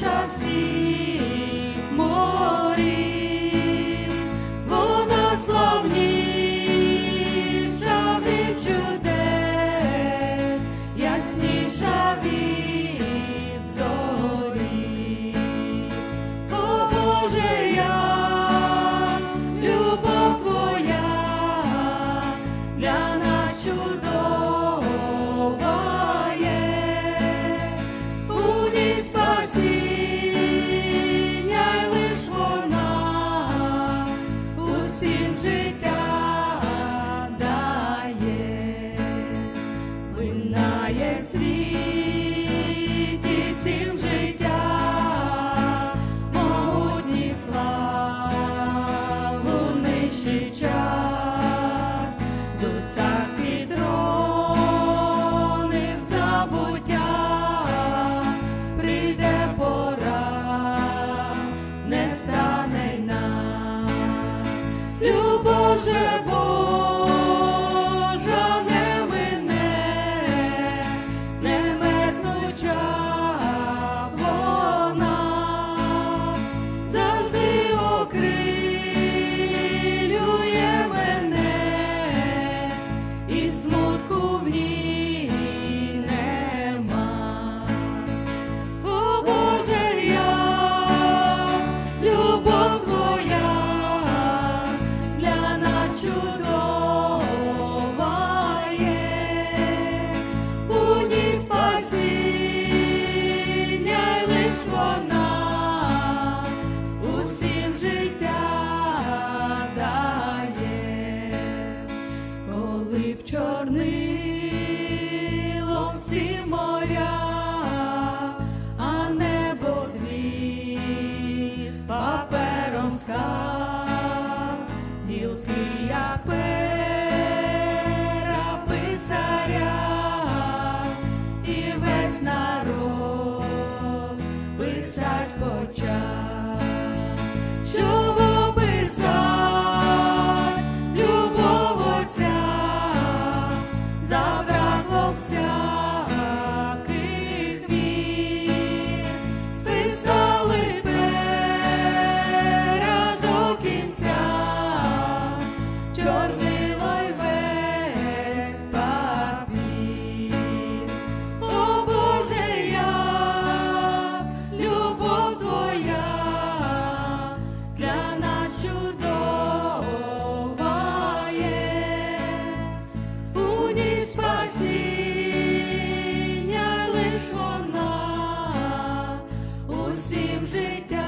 já інший час. Забуття прийде пора, не стане нас, любов живо. Отця, гілки пера писаря, і весь народ писать почав. Щоб описать любов отця, забрав. Magic